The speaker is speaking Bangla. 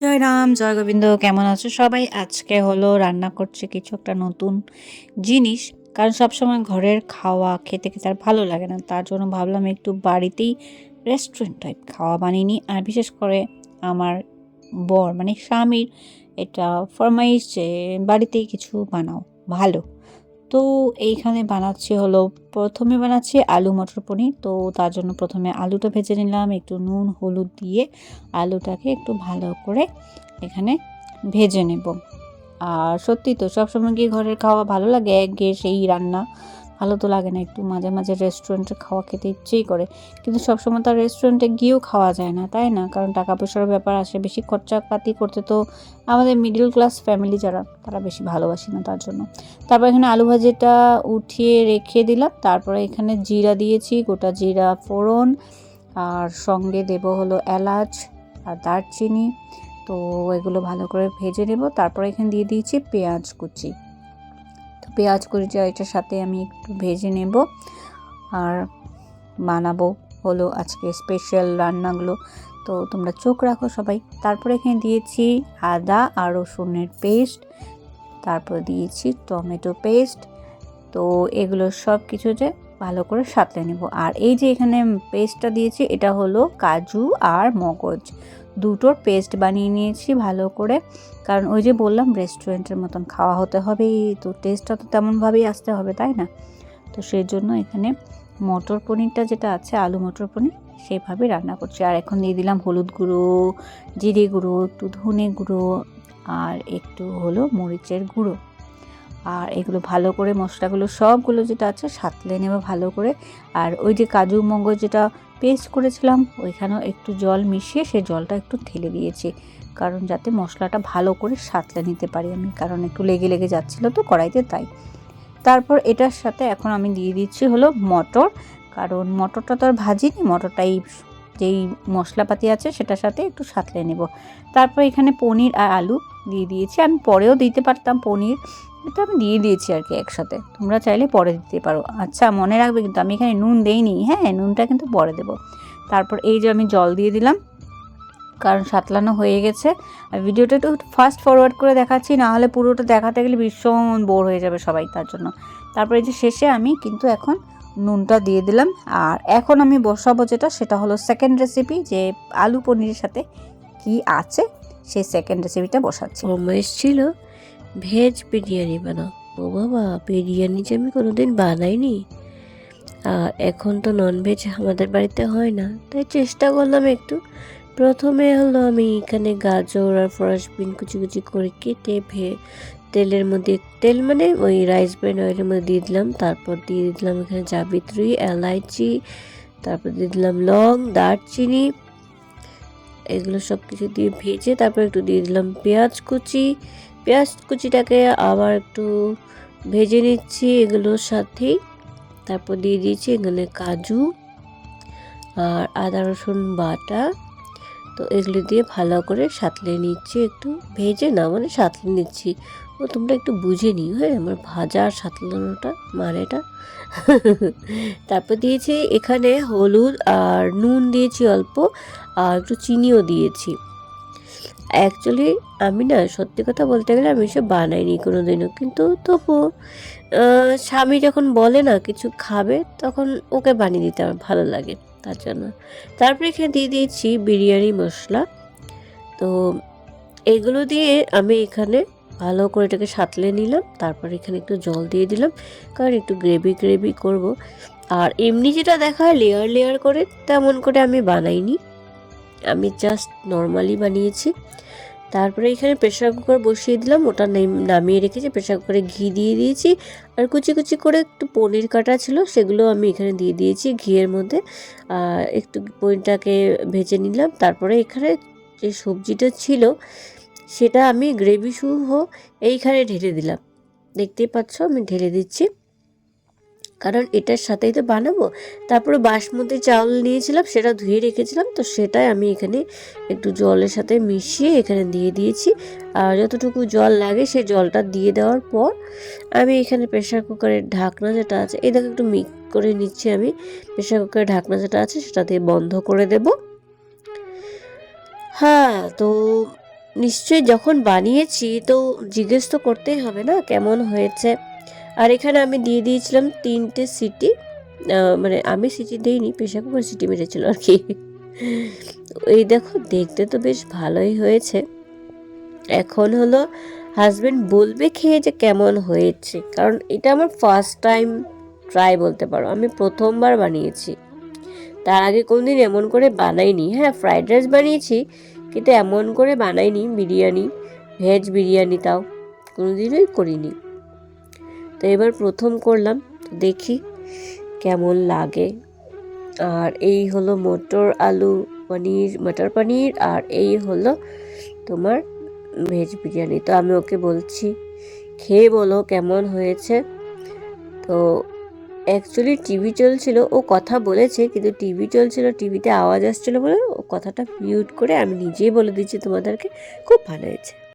জয় রাম, জয় গোবিন্দ, কেমন আছো সবাই? আজকে হলো রান্না করছে কিছু একটা নতুন জিনিস, কারণ সবসময় ঘরের খাওয়া খেতে খেতে আর ভালো লাগে না। তার জন্য ভাবলাম একটু বাড়িতেই রেস্টুরেন্ট টাইপ খাওয়া বানিয়ে নিই। আর বিশেষ করে আমার বর মানে স্বামীর এটা ফরমাইশ যে বাড়িতেই কিছু বানাও, ভালো। তো এইখানে বানাচ্ছি হলো, প্রথমে বানাচ্ছি আলু, মটর, পনির। তো তার জন্য প্রথমে আলুটা ভেজে নিলাম, একটু নুন, হলুদ দিয়ে আলুটাকে একটু ভালো করে এখানে ভেজে নেব। আর সত্যি তো সবসময় গিয়ে ঘরের খাওয়া ভালো লাগে? একঘেয়ে সেই রান্না ভালো তো লাগে না একটু। মাঝে মাঝে রেস্টুরেন্টে খাওয়া খেতে ইচ্ছেই করে। কিন্তু সবসময় তো রেস্টুরেন্টে গিয়েও খাওয়া যায় না, তাই না? কারণ টাকা পয়সার ব্যাপার আসে। বেশি খরচাপাতি করতে তো আমাদের মিডল ক্লাস ফ্যামিলি যারা, তারা বেশি ভালোবাসি না তার জন্য। তারপর এখানে আলু ভাজিটা উঠিয়ে রেখে দিলাম। তারপরে এখানে জিরা দিয়েছি, গোটা জিরা ফোড়ন। আর সঙ্গে দেব হলো এলাচ আর দারচিনি। তো এগুলো ভালো করে ভেজে নেব। তারপরে এখানে দিয়ে দিয়েছি পেঁয়াজ কুচি। পেঁয়াজ কুচিটা এটার সাথে আমি একটু ভেজে নেব। আর বানাবো হলো আজকে স্পেশাল রান্নাগুলো। তো তোমরা চোখ রাখো সবাই। তারপরে এখানে দিয়েছি আদা আর রসুনের পেস্ট তারপর দিয়েছি টমেটো পেস্ট তো এগুলো সব কিছু যে ভালো করে সাঁতলে নেব। আর এই যে এখানে পেস্টটা দিয়েছি, এটা হলো কাজু আর মগজ। দুটোর পেস্ট বানিয়ে নিয়েছি ভালো করে। কারণ ওই যে বললাম, রেস্টুরেন্টের মতন খাওয়া হতে হবে। তো টেস্টটা তো তেমনভাবেই আসতে হবে, তাই না? তো সেই জন্য এখানে মটর পনিরটা যেটা আছে, আলু মটর পনির, সেভাবে রান্না করছি। আর এখন দিয়ে দিলাম হলুদ গুঁড়ো, জিরে গুঁড়ো, একটু ধনে গুঁড়ো, আর একটু হলো মরিচের গুঁড়ো। আর এগুলো ভালো করে মশলাগুলো সবগুলো যেটা আছে সাতলে নেবে ভালো করে। আর ওই যে কাজু মগজ যেটা পেস্ট করেছিলাম, ওইখানেও একটু জল মিশিয়ে সে জলটা একটু ঢেলে দিয়েছি। কারণ যাতে মশলাটা ভালো করে সাতলে নিতে পারি আমি, কারণ একটু লেগে লেগে যাচ্ছিল তো কড়াইতে তাই। তারপর এটার সাথে এখন আমি দিয়ে দিচ্ছি হলো মটর, কারণ মটরটা তো আর ভাজিনি, মটরটাই যেই মশলাপাতি আছে সেটার সাথে একটু সাঁতলে নেব। তারপর এখানে পনির আর আলু দিয়ে দিয়েছি, আমি পরেও দিতে পারতাম পনির এটা আমি দিয়ে দিয়েছি আর কি একসাথে। তোমরা চাইলে পরে দিতে পারো। আচ্ছা মনে রাখবে কিন্তু আমি এখানে নুন দেইনি। হ্যাঁ নুনটা কিন্তু পরে দেবো। তারপর এই যে আমি জল দিয়ে দিলাম, কারণ সাতলানো হয়ে গেছে। আর ভিডিওটা একটু ফাস্ট ফরওয়ার্ড করে দেখাচ্ছি, না হলে পুরোটা দেখাতে গেলে ভীষণ বোর হয়ে যাবে সবাই তার জন্য। তারপরে যে শেষে আমি কিন্তু এখন নুনটা দিয়ে দিলাম। আর এখন আমি বসাবো যেটা, সেটা হলো সেকেন্ড রেসিপি যে আলু পনিরের সাথে কি আছে, সেই সেকেন্ড রেসিপিটা বসাচ্ছি। ছিল। ভেজ বিরিয়ানি বানাও। ও বাবা, বিরিয়ানি যে আমি কোনোদিন বানাইনি। আর এখন তো নন ভেজ আমাদের বাড়িতে হয় না। তাই চেষ্টা করলাম একটু। প্রথমে হলো আমি এখানে গাজর আর ফরাসবিন কুচি কুচি করে কেটে ভে তেলের মধ্যে তেল মানে ওই রাইস ব্রেন অয়েলের মধ্যে দিয়ে দিলাম। তারপর দিয়ে দিলাম এখানে জাবিত্রি, এলাইচি, তারপর দিয়ে দিলাম লং, দারচিনি। এগুলো সব কিছু দিয়ে ভেজে তারপর একটু দিয়ে দিলাম পেঁয়াজ কুচি পেঁয়াজ কুচিটাকে আবার একটু ভেজে নিচ্ছি এগুলোর সাথেই। তারপর দিয়ে দিয়েছি এখানে কাজু আর আদা, রসুন বাটা। তো এগুলো দিয়ে ভালো করে সাতলে নিচ্ছি, একটু ভেজে না মানে সাঁতলে নিচ্ছি। ও, তোমরা একটু বুঝে নিও হ্যাঁ আমার ভাজা আর সাতলানোটা মানেটা। তারপর দিয়েছি এখানে হলুদ আর নুন দিয়েছি অল্প, আর একটু চিনিও দিয়েছি। অ্যাকচুয়ালি আমি না, সত্যি কথা বলতে গেলে আমি এসব বানাইনি কোনো দিনও কিন্তু তবু স্বামী যখন বলে না কিছু খাবে, তখন ওকে বানিয়ে দিতে আমার ভালো লাগে তার জন্য। তারপরে এখানে দিয়ে দিয়েছি বিরিয়ানি মশলা। তো এগুলো দিয়ে আমি এখানে ভালো করে এটাকে সাতলে নিলাম, তারপর এখানে একটু জল দিয়ে দিলাম, কারণ একটু গ্রেভি গ্রেভি করব। আর এমনি যেটা দেখা হয় লেয়ার লেয়ার করে, তেমন করে আমি বানাইনি। আমি জাস্ট নর্মালি বানিয়েছি। তারপরে এখানে প্রেশার কুকার বসিয়ে দিলাম, ওটা নামিয়ে রেখেছি প্রেশার কুকারে ঘি দিয়ে দিয়েছি। আর কুচি কুচি করে একটু পনির কাটা ছিল, সেগুলো আমি এখানে দিয়ে দিয়েছি ঘিয়ের মধ্যে। একটু পনিরটাকে ভেজে নিলাম, তারপরে এখানে যে সবজিটা ছিল, সেটা আমি গ্রেভি সহ এইখানে ঢেলে দিলাম। দেখতেই পাচ্ছ, আমি ঢেলে দিচ্ছি। কারণ এটার সাথেই তো বানাবো। তারপরে বাসমতি চাউল নিয়েছিলাম, সেটা ধুয়ে রেখেছিলাম। তো সেটাই আমি এখানে একটু জলের সাথে মিশিয়ে এখানে দিয়ে দিয়েছি। আর যতটুকু জল লাগে সেই জলটা দিয়ে দেওয়ার পর আমি এখানে প্রেশার কুকারের ঢাকনা যেটা আছে, এই দেখো একটু মিক্স করে নিচ্ছি আমি। প্রেশার কুকারের ঢাকনা যেটা আছে সেটা দিয়ে বন্ধ করে দেব। হ্যাঁ তো নিশ্চয়ই যখন বানিয়েছি তো জিজ্ঞেস তো করতেই হবে না, কেমন হয়েছে? আর এখানে আমি দিয়ে দিয়েছিলাম তিনটে সিটি মানে আমি সিটি দিইনি প্রেশার কুকার সিটি মেরেছিল আর কি। এই দেখো, দেখতে তো বেশ ভালোই হয়েছে। এখন হলো হাজবেন্ড বলবে খেয়ে যে কেমন হয়েছে, কারণ এটা আমার ফার্স্ট টাইম ট্রাই বলতে পারো। আমি প্রথমবার বানিয়েছি। তার আগে কোনদিন এমন করে বানাইনি। হ্যাঁ ফ্রাইড রাইস বানিয়েছি, কিন্তু এমন করে বানাইনি, বিরিয়ানি ভেজ বিরিয়ানি তাও কোনোদিনই করিনি। তো এবার প্রথম করলাম দেখি কেমন লাগে। আর এই হলো মটর আলু, পনির, মটর পনির, আর এই হলো তোমার ভেজ বিরিয়ানি। তো আমি ওকে বলছি, খেয়ে বলো কেমন হয়েছে? তো অ্যাকচুয়ালি টিভি চলছিল, ও কথা বলেছে, কিন্তু টিভি চলছিল, টিভিতে আওয়াজ আসছিল বলে ও কথাটা মিউট করে আমি নিজেই বলে দিচ্ছি তোমাদেরকে, খুব ভালো হয়েছে।